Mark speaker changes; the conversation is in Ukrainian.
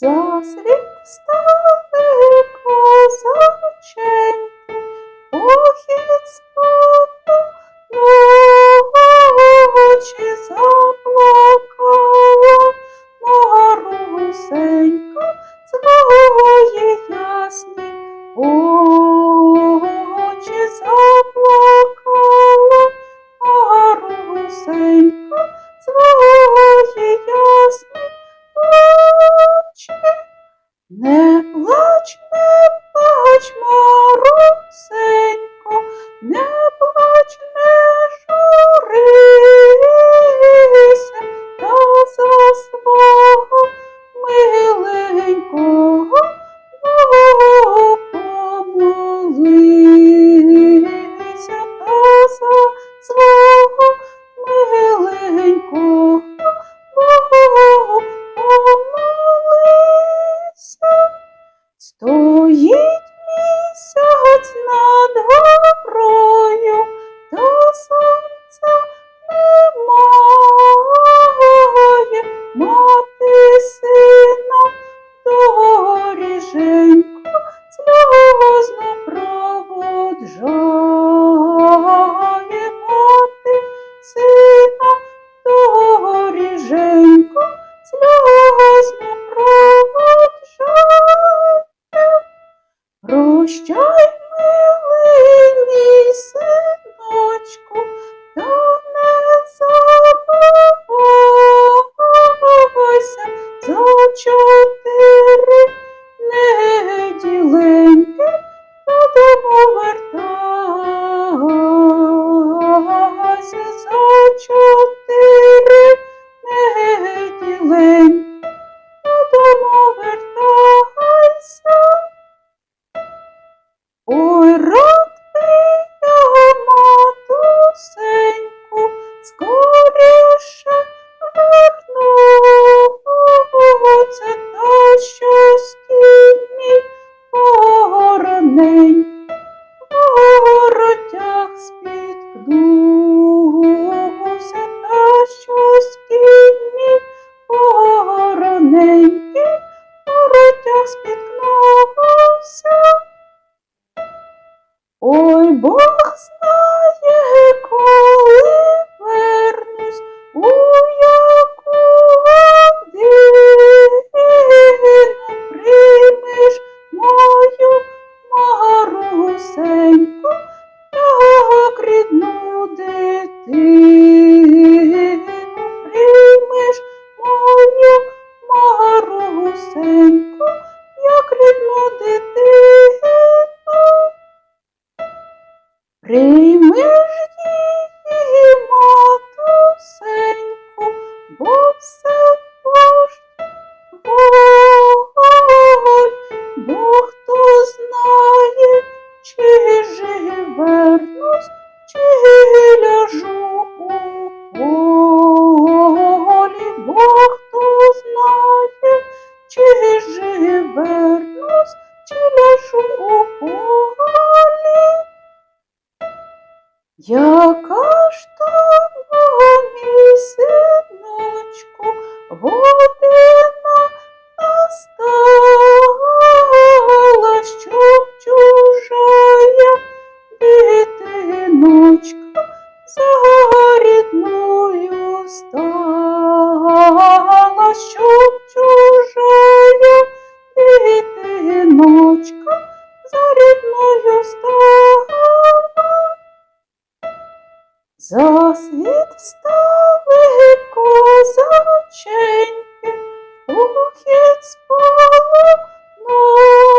Speaker 1: засвіть став. спіткнувся. Ой, бо Primer Яка ж там мій синочку, година настала, щоб чужая дитиночка за рідною стала, щоб чужая дитиночка за рідною стала. За світ встави козаченьки, Ухід спало ночі.